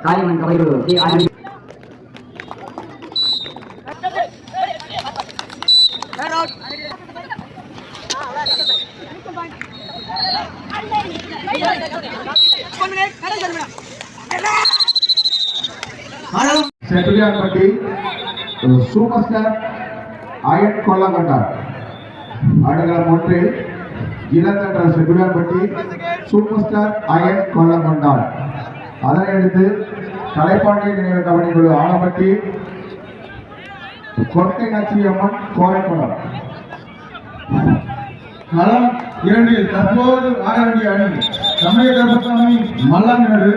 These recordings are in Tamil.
காளியம்மன் கபடி குழு K R Chettiyarpatti super star Ayan Kollangondar ஆடுகளம் ஒன்றில் இளங்கன்ற செட்டியார்பட்டி சூப்பர் ஸ்டார் அயன் கொல்லங்கொண்டார் அதனை அடுத்து கலைப்பாண்டிய நினைவு கபடி குழு ஆலப்பட்டி கொட்டை நச்சியம்மன் கோரைக்குளம். களம் இரண்டில் தற்போது ஆட வேண்டிய அணி தமிழக கருப்பசாமி மல்லாங்கிணறு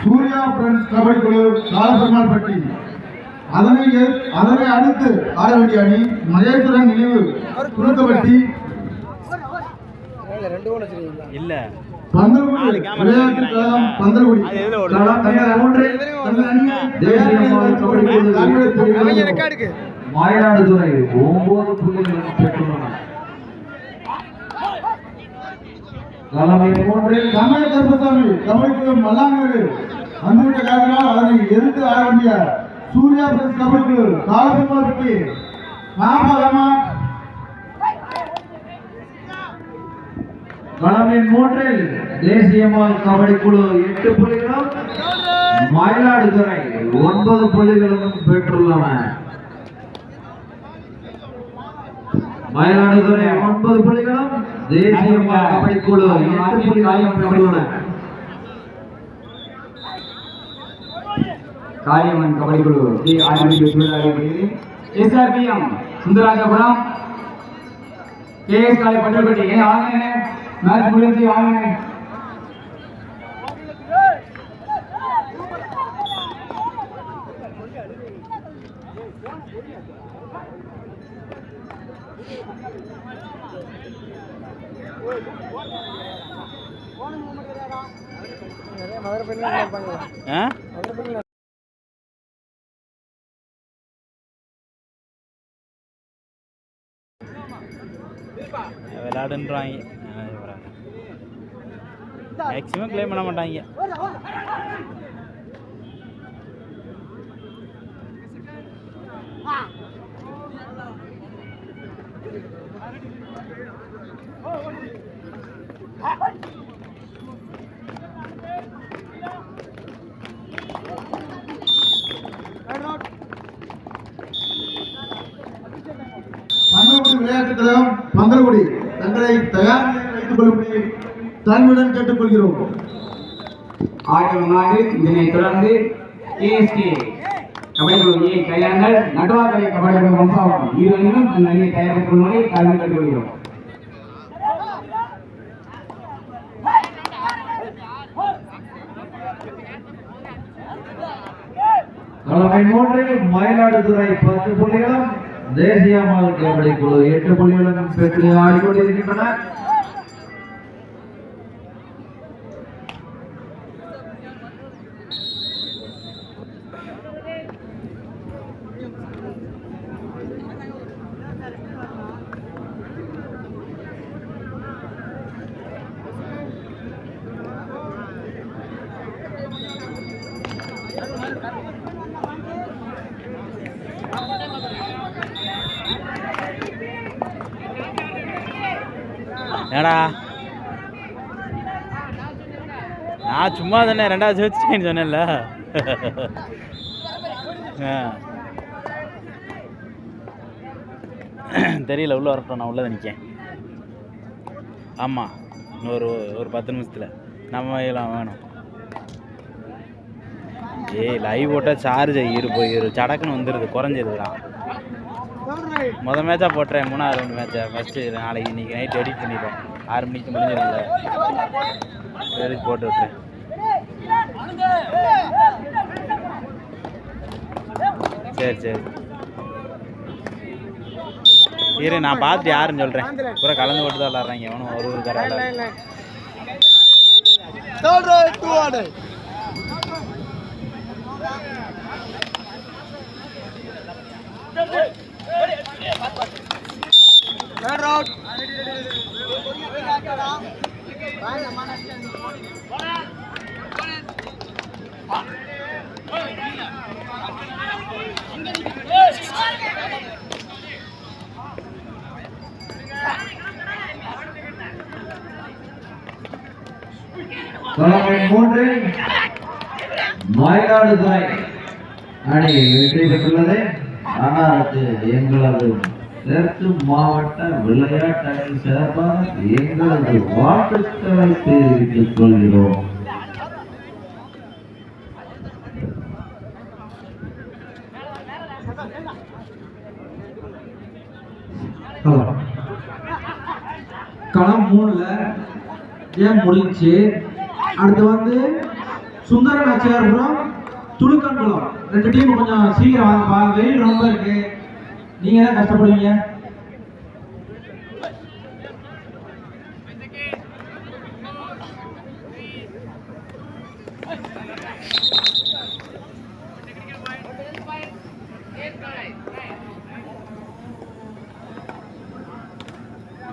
சூர்யா பிரெண்ட்ஸ் கபடி குழு காலபெருமாள்பட்டி அதனை அதனை அடுத்து ஆட வேண்டிய அணி மகேஸ்வரன் நினைவு குறுக்கபட்டி இல்ல. பந்தல்குடி விளையாட்டு கழகம் பந்தல்குடி? களம் தங்கள் மூன்று தங்கள் அணியை தேசிய மாநில கபடி குழு தமிழக பிரிவு மயிலாடுதுறை ஒன்பது புள்ளிகள் பெற்றுள்ளன தலைமை மூன்றில் தமிழ கருப்பசாமி கபடி குழு மல்லாங்கடு வந்துவிட்ட காரணம் அதனை எதிர்த்து ஆட வேண்டிய சூர்யா பிரெண்ட்ஸ் கபடி குழு காலபெருமாள்பட்டி ஞாபகமா தலைமை மூன்றில் தேசியமால் கபடி குழு எட்டு புள்ளிகளும் மயிலாடுதுறை ஒன்பது புள்ளிகளும் பெற்றுள்ளன. மயிலாடுதுறை ஒன்பது புள்ளிகளும் தேசியமால் கபடி குழு எட்டு புள்ளிகளும் பெற்றுள்ளன. காளியம்மன் கபடி குழு K R SRPM Sundarajapuram KS காலை பட்டல்பட்டி ஏன் வாங்க மேட்ச் முடிஞ்சு வாங்க ஆ? விளையாடுன்றாங்க. மேக்ஸிமம் கிளைம் பண்ண மாட்டாங்க. பந்தல்குடி விளையாட்டு கழகம் பந்தல்குடி தங்களை தயார் வைத்துக் கொள்ளும்படி தாழ்மையுடன் கேட்டுக்கொள்கிறோம். ஆட்டம் நாடு இதனைத் தொடர்ந்து கேஎஸ்கே கபடி குழு நடுவாக்கரை கபடி குழு வம்சாவளம் தன் அணியை தயாரித்துக் தலைமை மூன்றில் மயிலாடுதுறை பத்து புள்ளிகளும் கபடி குழு எட்டு புள்ளிகளும் பெற்று ஆடிக்கொண்டிருக்கின்றன ஏடா நான் சும்மா தானே ரெண்டாவது வச்சுட்டேன்னு சொன்னேன்ல. ஆ. தெரியல உள்ளே வரட்டும் நான் உள்ளே நிற்கேன் ஆமாம் இன்னொரு ஒரு பத்து நிமிஷத்தில். நம்ம எல்லாம் வேணும். ஏய் லைவ் போட்டால் சார்ஜ் இரு போய் இரு சடக்குன்னு வந்துடுது குறைஞ்சிருதுதான் முத மேட்சாக போட்டுறேன் மூணாவது ரெண்டு மேட்சை ஃபஸ்ட்டு நாளைக்கு இன்றைக்கி நைட் எடிட் பண்ணிடுறேன் ஆறு மணிக்கு முடிஞ்சிடும்ல எதுக்கு போட்டு விட்டுறேன். சரி சரி. இரு நான் பார்த்துட்டு யாருன்னு சொல்கிறேன் பூரா கலந்து போட்டு தான் விளாட்றாங்க. எவனும் ஒரு ஒரு கரை எண் மூன்று மயிலாடுதுறை அணி வெற்றி பெற்றுள்ளது. ஆனால் அது எங்களது தெற்கு மாவட்ட விளையாட்டு சிறப்பாக எங்களது வாழ்த்துக்களை தெரிவித்துக் கொள்கிறோம். ஹலோ களம் மூணுல ஏன் முடிஞ்சு அடுத்து வந்து சுந்தர நாச்சியார்புரம் துளுக்கன்குளம் ரெண்டு டீம் கொஞ்சம் சீக்கிரம் வாங்க வெயில் ரொம்ப இருக்கு. நீங்க தான் கஷ்டப்படுவீங்க?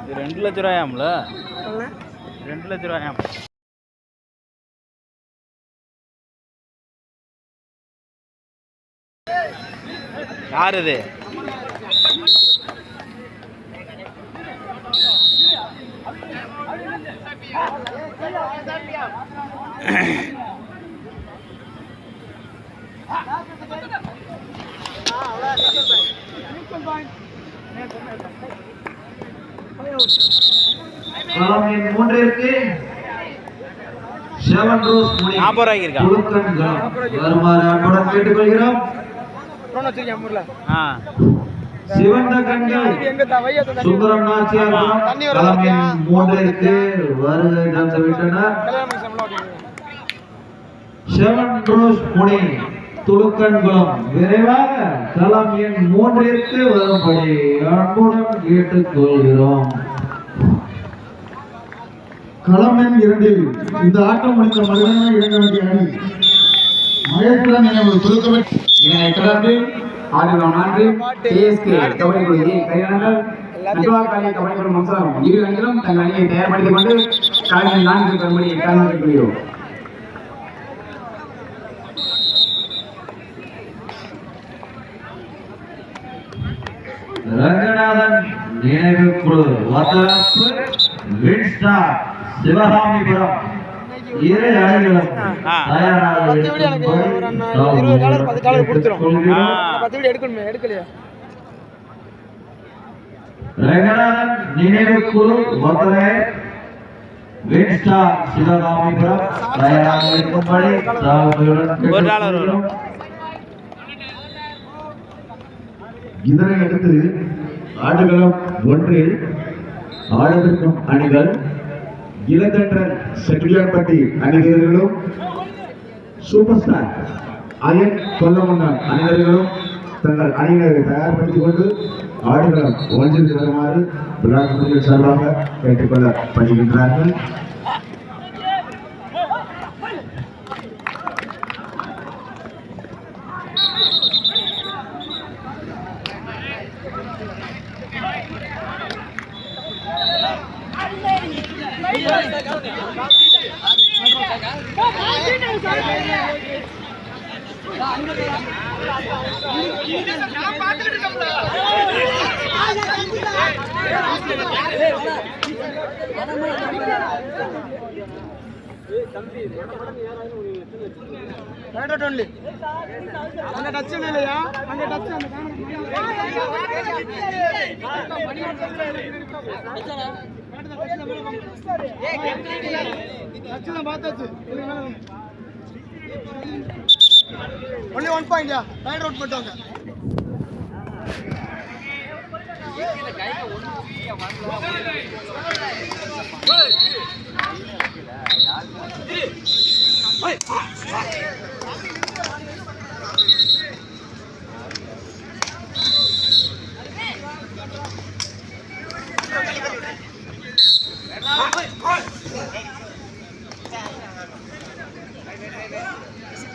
இது ரெண்டு லட்ச ரூபாயாம்ல? ரெண்டு லட்ச ரூபாயாம். யார் இது? மூன்றிற்கு செவன் ரோஸ் முனி நாற்பது ரூபாய்க்கு இருக்கா? துளுக்கன் களம் வருமாறு அன்புடன் கேட்டுக்கொள்கிறோம். ஆ. சிவந்த கண்கள் சுந்தரம் நாச்சியார் மூன்றிற்கு வருகை விட்டனர். செவன் ரோஸ் முனி துளுக்கன்குளம் விரைவாக களம் எண் மூன்றிற்கு வரும்படி அன்புடன் கேட்டுக்கொள்கிறோம். களம் எண் இரண்டில் இந்த ஆட்டம் முடித்த மனிதனாக இறங்க வேண்டிய அணி மகேந்திரன் நினைவு சுருக்கமிட்டு இதனைத் தொடர்ந்து ஆடுகளம் நான்கு கேஎஸ்கே கபடி குழு ஏ கையாளர்கள் நட்டுவாக்காளி கபடி குழு மம்சாரம் இரு அணிகளும் தங்கள் அணியை தயார்படுத்திக் கொண்டு களத்தில் நான்கு பெறும்படி களமாற்றிக் கொள்கிறோம் ரங்கநாதன் நினைவு குழு வத்தலப்பு வின்ஸ்டார் சிவகாமிபுரம். இரு அணிகளும் கேட்டுக்கொள்கிறோம். ஆ. ரங்கநாதன் நினைவு குழு சிவகாமிபுரம் தயாராக இருக்கும்படி வரும். கேட்டுக்கொள்கிறோம். இதனை அடுத்து ஆடுகளம் ஒன்றில் ஆடவிருக்கும் அணிகள் இளந்தன்றன் செட்டியார்பட்டி அணிவீரர்களும் சூப்பர் ஸ்டார் அயன் கொல்லமுன்னான் அணிவர்களும் தங்கள் அணியினரை தயார்படுத்திக் கொண்டு ஆடுகளம் ஒன்றில் வருமாறு விளையாட்டு சார்பாக கேட்டுக்கொள்ளப்படுகின்றார்கள். ரைட் ஒன்லி அந்த டச் இல்லையா அந்த டச் அந்த டச் தான் பார்த்தாச்சு one point yeah line out போட்டாங்க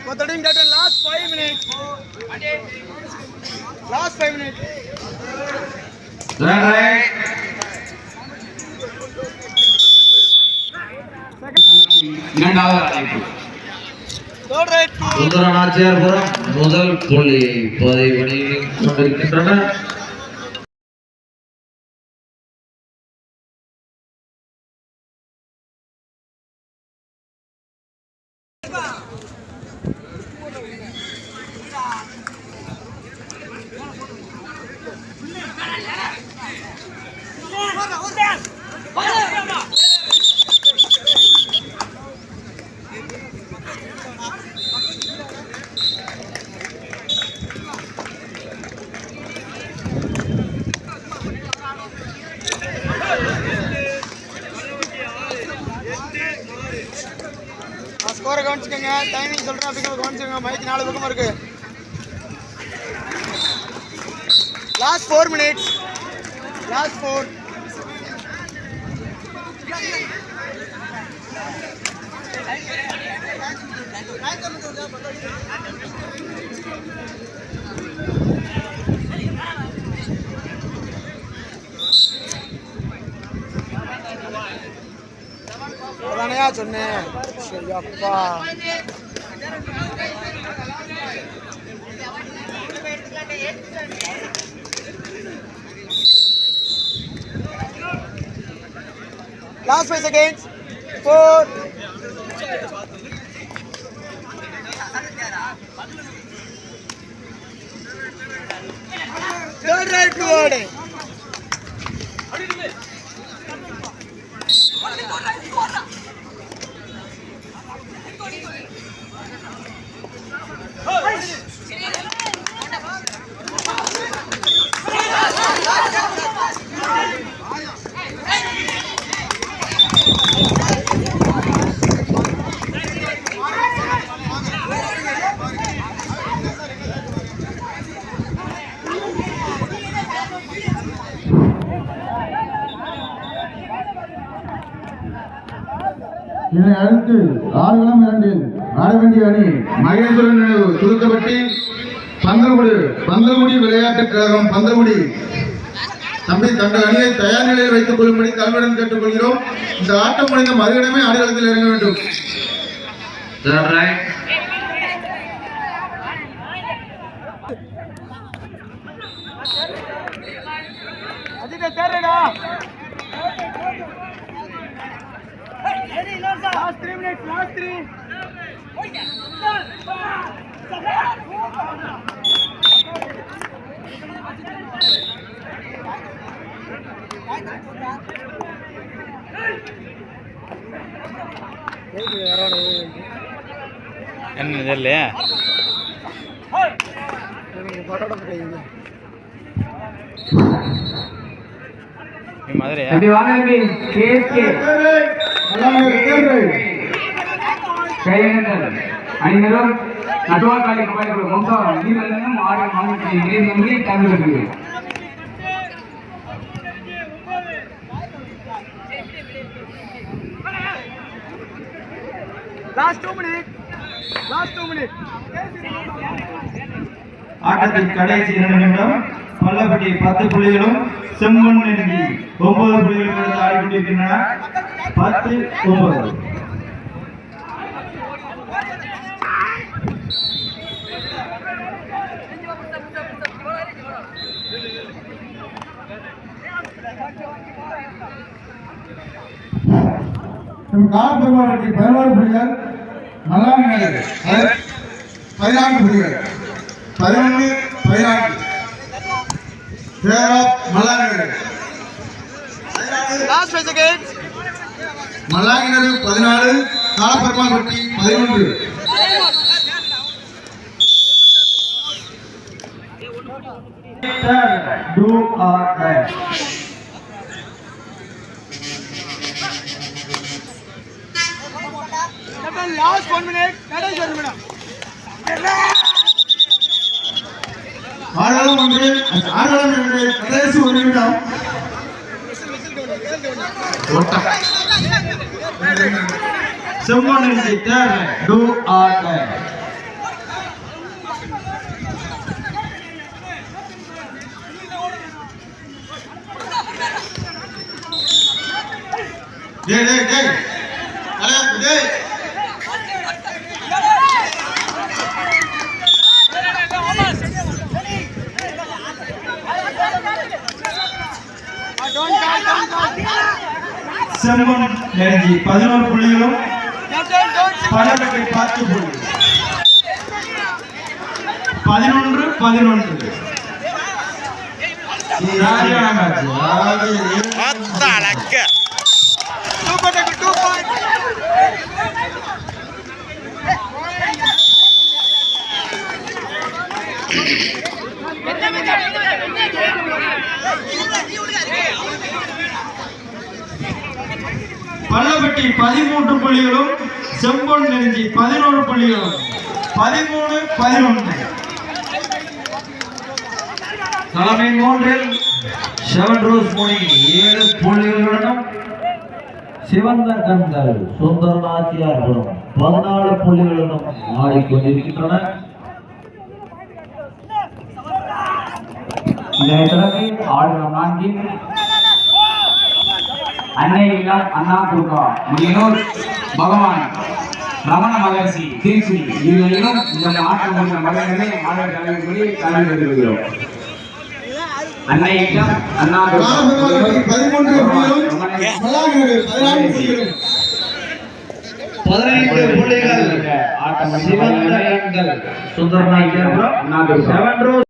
But the team that in last five minutes. Last five minutes. Right. இரண்டாவது அழைப்பு Third right. சுந்தரநாச்சியார்புரம் முதல் புள்ளியை பதிவு பண்ணி ஸ்கோரை கவனிச்சுக்கோங்க. டைமிங் சொல்கிறேன் அப்படிங்கிறத கவனிச்சுக்கோங்க. மைக் நாலு பக்கமாக இருக்கு. Last four minutes last four அதானையா சொன்னேன் சரி அப்பா last five seconds four third right word இதனை அடுத்து ஆறுகளம் இரண்டில் ஆட வேண்டிய அணி மகேஸ்வரன் நினைவு துருக்கப்பட்டி பந்தல்குடி பந்தல்குடி விளையாட்டுக் கழகம் பந்தல்குடி. தம்பி தங்கள் அணியை தயார் நிலையில் வைத்துக் கொள்ளும்படி தலைவரிடம் கேட்டுக்கொள்கிறோம். இந்த ஆட்டம் முடிந்த மறுகணமே ஆடுகளத்தில் இறங்க வேண்டும் Third right. Ajith தேர்டா last three minutes last three என்ன தெரியலையே? நீ மதுரையா? வாங்க கையெழுந்தல் அணிந்தரும் நட்டுவாக்காளி கபாடி குழு வம்சாவரம் நீர்வெள்ளம் ஆடு மாநிலத்தில் இணைந்து மினிட் ஆட்டத்தின் கடைசி இரண்டு நிமிடம் பல்லப்பட்டி பத்து புள்ளிகளும் செம்மண் நெருங்கி ஒன்பது புள்ளிகளும் எடுத்து ஆடிக்கொண்டிருக்கின்றன. பத்து ஒன்பது. காலப்பெருமாளுக்கு பதினோரு புள்ளிகள் மல்லாங்க பதினான்கு புள்ளிகள் பதினொன்று பதினான்கு லாஸ்ட் ஃபைவ் செகண்ட்ஸ் மல்லாங்கிணறு பதினாலு காலப்பெருமாள் பட்டி பதினொன்று Do or die. Last one minute கடைசி ஒரு நிமிடம் ஆடலம் ஒன்று. ஆடலம் இரண்டு. கடைசி ஒரு நிமிடம். ஓட்டம். செம்மண் நெருங்கி தேர்ட் டூ ஆர் டை டேய் டேய் டேய். அலே டேய் டோன்ட் கால் டோன்ட் கால் செம்மண் நெருங்கி பதினோரு புள்ளிகளும் பல்லப்பட்டி பத்து புள்ளி பதினொன்று பதினொன்று. சரியான பள்ளப்பட்டி பதிமூன்று புள்ளிகளும் செம்பொன் நெருஞ்சி பதினோரு புள்ளிகளும். பதிமூணு பதினொன்று. தலைமை மூன்றில் செவன் ரோஸ் மணி ஏழு புள்ளிகளுடனும் சிவந்த கண்கள் சுந்தர நாச்சியார்புரம் பதினாலு புள்ளிகளுடனும் ஆடிக்கொண்டிருக்கின்றன. இந்த தொடர்ந்து ஆடுகளம் நான்கில் அன்னை இல்லம் அண்ணா துர்கா முனியனூர் பகவான் ரமண மகர்ஷி திருச்சி. இருவரிலும் இந்த ஆட்டம் முடிந்த மகளிரே மாணவர் தலைவர்களே கலந்து வருகிறோம் அன்னை இல்லம் அண்ணா பதினைந்து புள்ளிகள். ஆட்டம் சிவந்த கண்கள் செவன்